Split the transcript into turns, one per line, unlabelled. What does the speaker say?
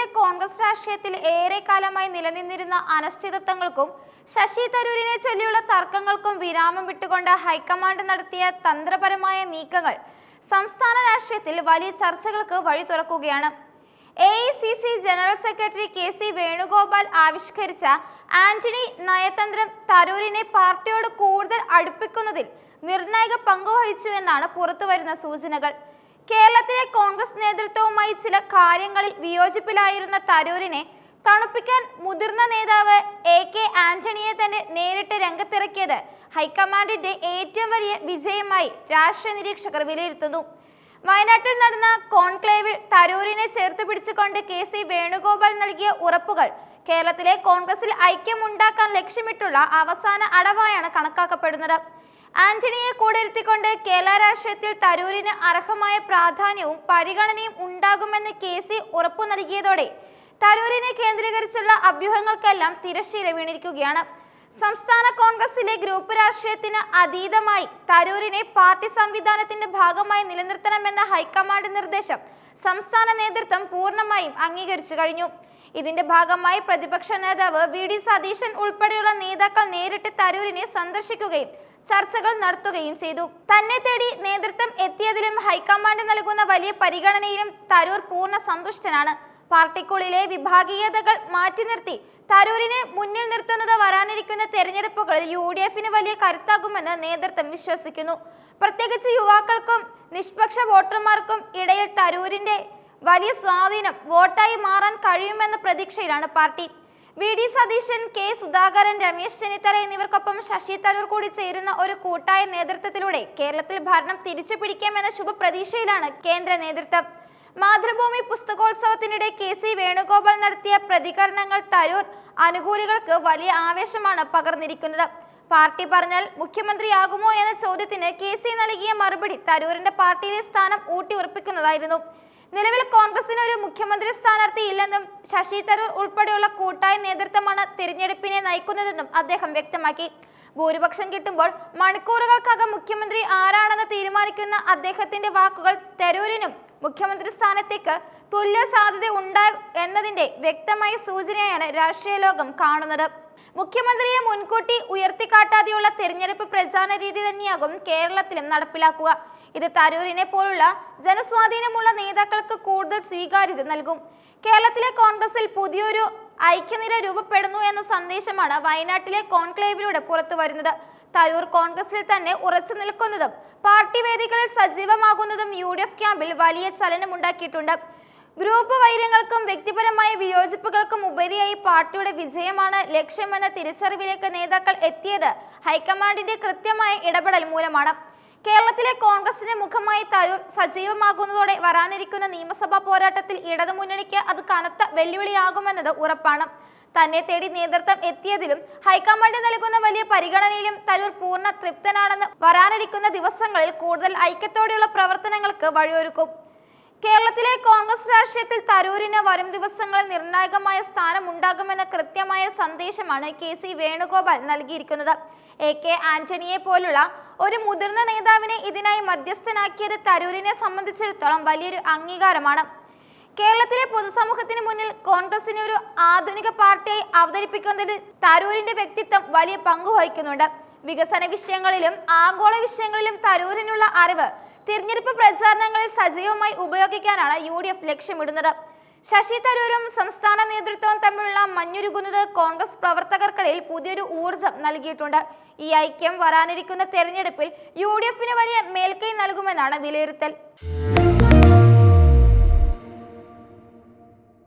കേരളത്തിലെ കോൺഗ്രസ് രാഷ്ട്രീയത്തിൽ ഏറെക്കാലമായി നിലനിന്നിരുന്ന അനിശ്ചിതത്വങ്ങൾക്കും ശശി തരൂരിനെ ചൊല്ലിയുള്ള തർക്കങ്ങൾക്കും വിരാമം വിട്ടുകൊണ്ട് ഹൈക്കമാൻഡ് നടത്തിയ തന്ത്രപരമായ നീക്കങ്ങൾ സംസ്ഥാന രാഷ്ട്രീയത്തിൽ വലിയ ചർച്ചകൾക്ക് വഴി തുറക്കുകയാണ്. A general secretary K C Venugopal ആവിഷ്കരിച്ച ആന്റണി നയതന്ത്രം തരൂരിനെ പാർട്ടിയോട് കൂടുതൽ അടുപ്പിക്കുന്നതിൽ നിർണായക പങ്കുവഹിച്ചു എന്നാണ് പുറത്തുവരുന്ന സൂചനകൾ. കേരളത്തിലെ കോൺഗ്രസ് നേതൃത്വവുമായി ചില കാര്യങ്ങളിൽ വിയോജിപ്പിലായിരുന്ന തരൂരിനെ തണുപ്പിക്കാൻ മുതിർന്ന നേതാവ് എ കെ ആന്റണിയെ തന്നെ നേരിട്ട് രംഗത്തിറക്കിയത് ഹൈക്കമാൻഡിന്റെ ഏറ്റവും വലിയ വിജയമായി രാഷ്ട്രീയ നിരീക്ഷകർ വിലയിരുത്തുന്നു. വയനാട്ടിൽ നടന്ന കോൺക്ലേവിൽ തരൂരിനെ ചേർത്ത് പിടിച്ചുകൊണ്ട് കെ സി വേണുഗോപാൽ നൽകിയ ഉറപ്പുകൾ കേരളത്തിലെ കോൺഗ്രസിൽ ഐക്യമുണ്ടാക്കാൻ ലക്ഷ്യമിട്ടുള്ള അവസാന അടവായാണ് കണക്കാക്കപ്പെടുന്നത്. ആന്റണിയെ കൂടെയിരുത്തിക്കൊണ്ട് കേരള രാഷ്ട്രീയത്തിൽ തരൂരിന് അർഹമായ പ്രാധാന്യവും പരിഗണനയും ഉണ്ടാകുമെന്ന് കെ സി ഉറപ്പു നൽകിയതോടെ തരൂരിനെ കേന്ദ്രീകരിച്ചുള്ള അഭ്യൂഹങ്ങൾക്കെല്ലാം തിരശ്ശീല വീണിരിക്കുകയാണ്. സംസ്ഥാന കോൺഗ്രസിലെ ഗ്രൂപ്പ് രാഷ്ട്രീയത്തിന് അതീതമായി തരൂരിനെ പാർട്ടി സംവിധാനത്തിന്റെ ഭാഗമായി നിലനിർത്തണമെന്ന ഹൈക്കമാൻഡ് നിർദ്ദേശം സംസ്ഥാന നേതൃത്വം പൂർണമായും അംഗീകരിച്ചു കഴിഞ്ഞു. ഇതിന്റെ ഭാഗമായി പ്രതിപക്ഷ നേതാവ് വി ഡി സതീശൻ ഉൾപ്പെടെയുള്ള നേതാക്കൾ നേരിട്ട് തരൂരിനെ സന്ദർശിക്കുകയും ചർച്ചകൾ നടത്തുകയും ചെയ്തു. തന്നെ തേടി നേതൃത്വം എത്തിയതിലും ഹൈക്കമാൻഡ് നൽകുന്ന വലിയ പരിഗണനയിലും തരൂർ പൂർണ സന്തുഷ്ടനാണ്. പാർട്ടിക്കുള്ളിലെ വിഭാഗീയതകൾ മാറ്റി നിർത്തി തരൂരിനെ മുന്നിൽ നിർത്തുന്നത് വരാനിരിക്കുന്ന തെരഞ്ഞെടുപ്പുകളിൽ യു ഡി എഫിന് വലിയ കരുത്താകുമെന്ന് നേതൃത്വം വിശ്വസിക്കുന്നു. പ്രത്യേകിച്ച് യുവാക്കൾക്കും നിഷ്പക്ഷ വോട്ടർമാർക്കും ഇടയിൽ തരൂരിന്റെ വലിയ സ്വാധീനം വോട്ടായി മാറാൻ കഴിയുമെന്ന പ്രതീക്ഷയിലാണ് party. V D Satheesan K Sudhakaran Ramesh Chennithala എന്നിവർക്കൊപ്പം ശശി തരൂർ കൂടി ചേരുന്ന ഒരു കൂട്ടായ നേതൃത്വത്തിലൂടെ കേരളത്തിൽ ഭരണം തിരിച്ചു പിടിക്കാമെന്ന ശുഭപ്രതീക്ഷയിലാണ് കേന്ദ്ര നേതൃത്വം. മാതൃഭൂമി പുസ്തകോത്സവത്തിനിടെ കെ സി വേണുഗോപാൽ നടത്തിയ പ്രതികരണങ്ങൾ തരൂർ അനുകൂലികൾക്ക് വലിയ ആവേശമാണ് പകർന്നിരിക്കുന്നത്. പാർട്ടി പറഞ്ഞാൽ മുഖ്യമന്ത്രിയാകുമോ എന്ന ചോദ്യത്തിന് കെ സി നൽകിയ മറുപടി തരൂരിന്റെ പാർട്ടിയിലെ സ്ഥാനം ഊട്ടി ഉറപ്പിക്കുന്നതായിരുന്നു നിലവിൽ കോൺഗ്രസിന് ഒരു മുഖ്യമന്ത്രി സ്ഥാനാർത്ഥി ഇല്ലെന്നും ശശി തരൂർ ഉൾപ്പെടെയുള്ള കൂട്ടായ നേതൃത്വമാണ് തിരഞ്ഞെടുപ്പിനെ നയിക്കുന്നതെന്നും അദ്ദേഹം വ്യക്തമാക്കി. ഭൂരിപക്ഷം കിട്ടുമ്പോൾ മണിക്കൂറുകൾക്കകം മുഖ്യമന്ത്രി ആരാണെന്ന് തീരുമാനിക്കുന്ന അദ്ദേഹത്തിന്റെ വാക്കുകൾ തരൂരിനും മുഖ്യമന്ത്രി സ്ഥാനത്തേക്ക് തുല്യ സാധ്യത ഉണ്ടാകും എന്നതിന്റെ വ്യക്തമായ സൂചനയാണ് രാഷ്ട്രീയ ലോകം കാണുന്നത്. മുഖ്യമന്ത്രിയെ മുൻകൂട്ടി ഉയർത്തിക്കാട്ടാതെയുള്ള തെരഞ്ഞെടുപ്പ് പ്രചാരണ രീതി തന്നെയാകും കേരളത്തിലും നടപ്പിലാക്കുക. ഇത് തരൂരിനെ പോലുള്ള ജനസ്വാധീനമുള്ള നേതാക്കൾക്ക് കൂടുതൽ സ്വീകാര്യത നൽകും. കേരളത്തിലെ കോൺഗ്രസിൽ പുതിയൊരു ഐക്യനിര രൂപപ്പെടുന്നു എന്ന സന്ദേശമാണ് വയനാട്ടിലെ കോൺക്ലേവിലൂടെ പുറത്തു വരുന്നത്. തരൂർ കോൺഗ്രസിൽ തന്നെ ഉറച്ചു നിൽക്കുന്നതും പാർട്ടി വേദികളിൽ സജീവമാകുന്നതും യു ഡി എഫ് ക്യാമ്പിൽ വലിയ ചലനമുണ്ടാക്കിയിട്ടുണ്ട്. ഗ്രൂപ്പ് വൈര്യങ്ങൾക്കും വ്യക്തിപരമായ വിയോജിപ്പുകൾക്കും ഉപരിയായി പാർട്ടിയുടെ വിജയമാണ് ലക്ഷ്യമെന്ന തിരിച്ചറിവിലേക്ക് നേതാക്കൾ എത്തിയത് ഹൈക്കമാൻഡിന്റെ കൃത്യമായ ഇടപെടൽ മൂലമാണ്. കേരളത്തിലെ കോൺഗ്രസിന്റെ മുഖമായി തരൂർ സജീവമാകുന്നതോടെ വരാനിരിക്കുന്ന നിയമസഭാ പോരാട്ടത്തിൽ ഇടതുമുന്നണിക്ക് അത് കനത്ത വെല്ലുവിളിയാകുമെന്നത് ഉറപ്പാണ്. തന്നെ തേടി നേതൃത്വം എത്തിയതിലും ഹൈക്കമാൻഡ് നൽകുന്ന വലിയ പരിഗണനയിലും തരൂർ പൂർണ തൃപ്തനാണെന്ന് വരാനിരിക്കുന്ന ദിവസങ്ങളിൽ കൂടുതൽ ഐക്യത്തോടെയുള്ള പ്രവർത്തനങ്ങൾക്ക് വഴിയൊരുക്കും. കേരളത്തിലെ രാഷ്ട്രീയത്തിൽ തരൂരിന് വരും ദിവസങ്ങളിൽ നിർണായകമായ സ്ഥാനം ഉണ്ടാകുമെന്ന കൃത്യമായ സന്ദേശമാണ് കെ സി വേണുഗോപാൽ നൽകിയിരിക്കുന്നത്. എ കെ ആന്റണിയെ പോലുള്ള ഒരു മുതിർന്ന നേതാവിനെ ഇതിനായി മധ്യസ്ഥനാക്കിയത് തരൂരിനെ സംബന്ധിച്ചിടത്തോളം വലിയൊരു അംഗീകാരമാണ്. കേരളത്തിലെ പൊതുസമൂഹത്തിന് മുന്നിൽ കോൺഗ്രസിനെ ഒരു ആധുനിക പാർട്ടിയായി അവതരിപ്പിക്കുന്നതിൽ തരൂരിന്റെ വ്യക്തിത്വം വലിയ പങ്ക് വഹിക്കുന്നുണ്ട്. വികസന വിഷയങ്ങളിലും ആഗോള വിഷയങ്ങളിലും തരൂരിനുള്ള അറിവ് തിരഞ്ഞെടുപ്പ് പ്രചാരണങ്ങളിൽ സജീവമായി ഉപയോഗിക്കാനാണ് യു ഡി എഫ് ലക്ഷ്യമിടുന്നത്. ശശി തരൂരും സംസ്ഥാന നേതൃത്വവും തമ്മിലുള്ള മഞ്ഞുരുകുന്നത് കോൺഗ്രസ് പ്രവർത്തകർക്കിടയിൽ പുതിയൊരു ഊർജം നൽകിയിട്ടുണ്ട്. ഈ ഐക്യം വരാനിരിക്കുന്ന തെരഞ്ഞെടുപ്പിൽ യു വലിയ മേൽക്കൈ നൽകുമെന്നാണ് വിലയിരുത്തൽ.